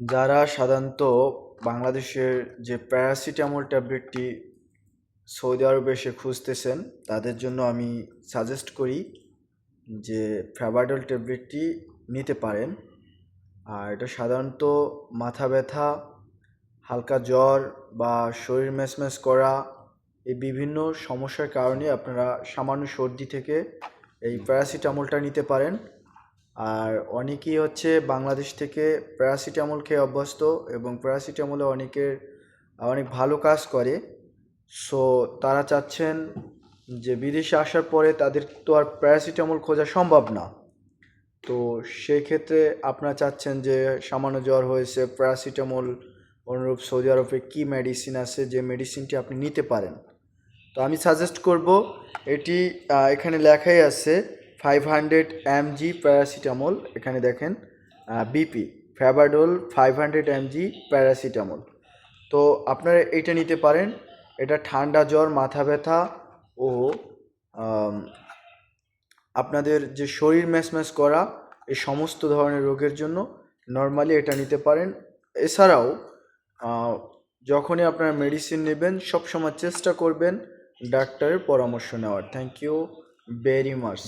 যারা সাধারণত বাংলাদেশের যে প্যারাসিটামল ট্যাবলেটটি সৌদি আরবে এসে খুঁজতেছেন, তাদের জন্য আমি সাজেস্ট করি যে ফ্যাবাডল ট্যাবলেটটি নিতে পারেন। আর এটা সাধারণত মাথা ব্যথা, হালকা জ্বর বা শরীর ম্যাচম্যাচ করা এই বিভিন্ন সমস্যার কারণে আপনারা সামান্য সর্দি থেকে এই প্যারাসিটামলটা নিতে পারেন। আর অনেকেই হচ্ছে বাংলাদেশ থেকে প্যারাসিটামল খেয়ে অভ্যস্ত এবং প্যারাসিটামলে অনেকের, অনেক ভালো কাজ করে। সো তারা চাচ্ছেন যে বিদেশে আসার পরে তাদের তো আর প্যারাসিটামল খোঁজা সম্ভব না। তো সেই ক্ষেত্রে আপনারা চাচ্ছেন যে সামান্য জ্বর হয়েছে প্যারাসিটামল অনুরূপ সৌদি আরবে কী মেডিসিন আছে যে মেডিসিনটি আপনি নিতে পারেন? তো আমি সাজেস্ট করব, এটি এখানে লেখাই আছে ফাইভ হান্ড্রেড এমজি প্যারাসিটামল এখানে দেখেন বিপি ফ্যাবাডোল ফাইভ হান্ড্রেড এমজি প্যারাসিটামল তো আপনারা এইটা নিতে পারেন, এটা ঠান্ডা জ্বর, মাথা ব্যথা ও আপনাদের যে শরীর ম্যাচম্যাচ করা, এই সমস্ত ধরনের রোগের জন্য নর্মালি এটা নিতে পারেন। এছাড়াও যখনই আপনারা মেডিসিন নেবেন, সবসময় চেষ্টা করবেন ডাক্তারের পরামর্শ নেওয়ার। Thank you very much